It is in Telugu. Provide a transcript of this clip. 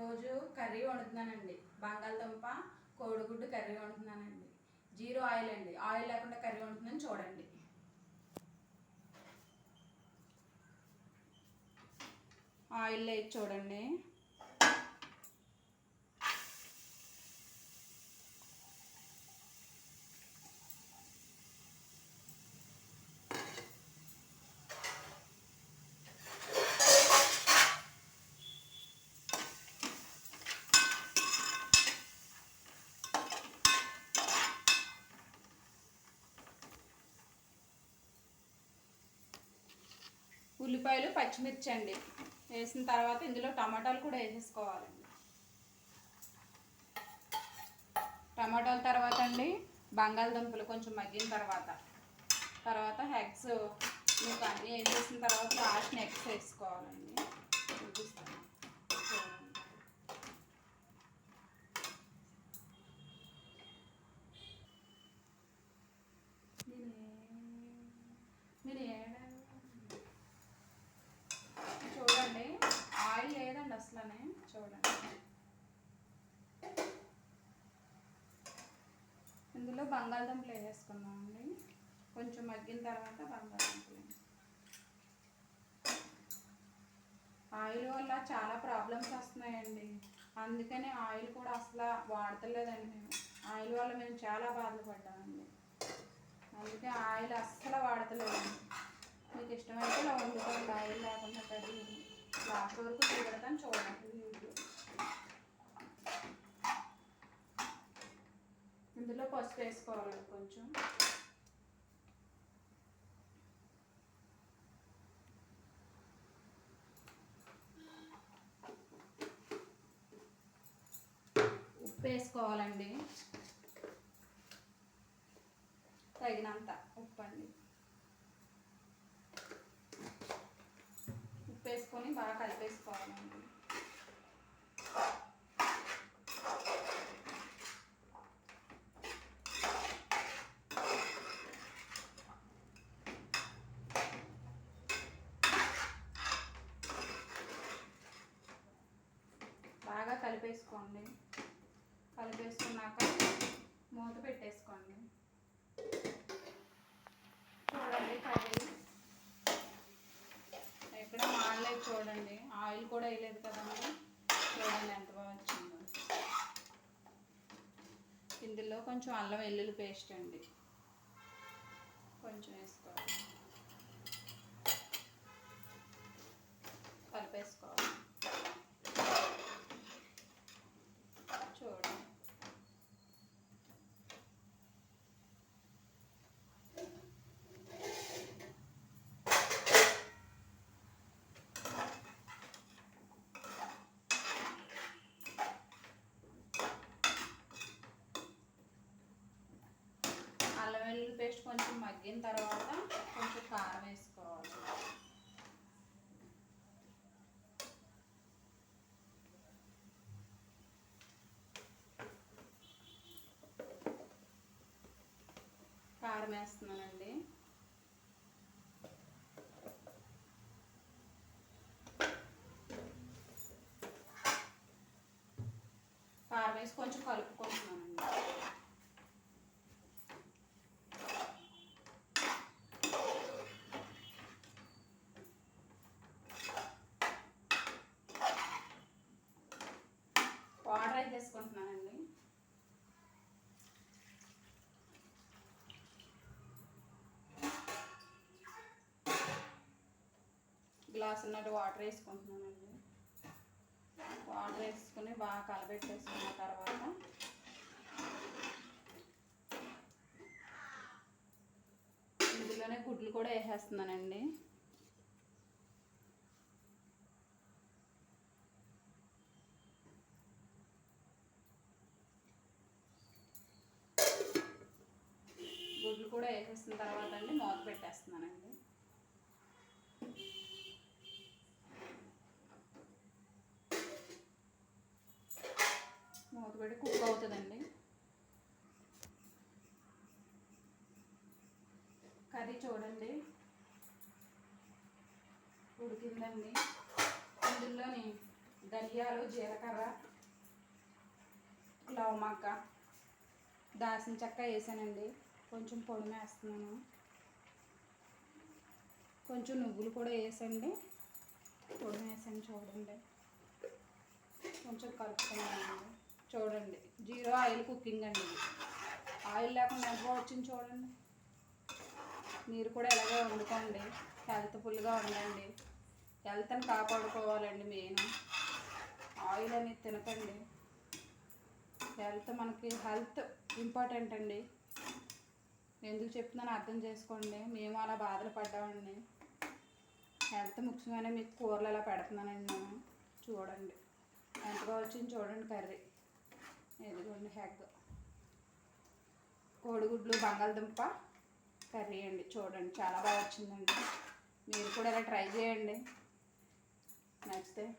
ఈరోజు కర్రీ వండుతున్నానండి. బంగాళదుంప కోడిగుడ్డు కర్రీ వండుతున్నానండి. జీరో ఆయిల్ అండి. ఆయిల్ లేకుండా కర్రీ వండుతున్నాను చూడండి. ఆయిల్ వేసి చూడండి. ఉల్లిపాయలు పచ్చిమిర్చి అండి వేసిన తర్వాత ఇందులో టమాటాలు కూడా వేసేసుకోవాలండి. టమాటాల తర్వాత అండి బంగాళదుంపలు కొంచెం మగ్గిన తర్వాత. తర్వాత హెగ్స్ మీకు అన్నీ వేసేసిన తర్వాత లాస్ట్ ఎగ్స్ వేసుకోవాలండి. చూపిస్తాను చూడండి. మీరు ఏడ చూడండి ఆయిల్ లేదండి చూడండి. ఇందులో బంగాళదుంపలు వేసేసుకుందామండి కొంచెం మగ్గిన తర్వాత బంగాళదుంపలు ఆయిల్ వల్ల చాలా ప్రాబ్లమ్స్ వస్తున్నాయండి. అందుకనే ఆయిల్ కూడా అసలు వాడతలేదండి మేము. ఆయిల్ వల్ల మేము చాలా బాధలు పడ్డామండి. అందుకే ఆయిల్ అస్సలు వాడతలేదండి. మీకు ఇష్టమైతే ఇలా వండుకోండి. లాస్ట్ వరకు చూడటం చూడండి. ఇందులో పసుపు వేసుకోవాలండి కొంచెం. ఉప్పు వేసుకోవాలండి. తగినంత ఉప్పు అండి ఉప్పు వేసుకొని బాగా కలిపేసుకోవాలండి బాగా కలిపేసుకోండి. కలిపేసుకున్నాక మూత పెట్టేసుకోండి చూడండి కర్రీ ఎక్కడ మాడలేదు చూడండి ఆయిల్ కూడా వేయలేదు కదండి చూడండి ఎంత బాగా వచ్చిందో. ఇందులో కొంచెం అల్లం వెల్లుల్లి పేస్ట్ అండి. కొంచెం వేసుకోవాలి కలిపేసుకోవాలి చూడండి అల్లం వెల్లుల్లి పేస్ట్ కొంచెం మగ్గిన తర్వాత కొంచెం కారం వేసుకోవాలి. కారం వేస్తున్నానండి. కారం వేసి కొంచెం కలుపుకుంటున్నానండి వాటర్ అయితే వేసుకుంటున్నానండి గ్లాస్ ఉన్నట్టు వాటర్ వేసుకుంటున్నానండి. వాటర్ వేసుకుని బాగా కలబెట్టేసుకున్న తర్వాత ఇందులోనే గుడ్లు కూడా వేసేస్తున్నానండి. గుడ్లు కూడా వేసేసిన తర్వాత అండి మూత పెట్టేస్తున్నానండి. కర్రీ చూడండి. ఉడికిందండి. ఇందులోని ధనియాలు జీలకర్ర లవమక్క దాసిన చెక్క వేసానండి. కొంచెం పొడి వేస్తున్నాను. కొంచెం నువ్వులు కూడా వేసండి. పొడి వేసాను చూడండి. కొంచెం కలుపుకున్నానండి చూడండి. జీరో ఆయిల్ కుకింగ్ అండి ఆయిల్ లేకుండా ఎంత బాగా వచ్చింది చూడండి. మీరు కూడా ఇలాగే వండుకోండి. హెల్త్ ఫుల్గా ఉండండి. హెల్త్ని కాపాడుకోవాలండి మెయిన్. ఆయిల్ అనేది తినకండి. హెల్త్ మనకి హెల్త్ ఇంపార్టెంట్ అండి. ఎందుకు చెప్తున్నాను అర్థం చేసుకోండి. మేము అలా బాధలు పడ్డామండి. హెల్త్ ముఖ్యమైన మీకు కూరలు అలా పెడుతున్నానండి నేను చూడండి. ఎంతగా వచ్చింది చూడండి కర్రీ. ఇదిగోండి హెగ్. కోడిగుడ్లు బంగాళదుంప కర్రీ అండి. చూడండి చాలా బాగా వచ్చిందండి. మీరు కూడా ఇలా ట్రై చేయండి. నచ్చితే.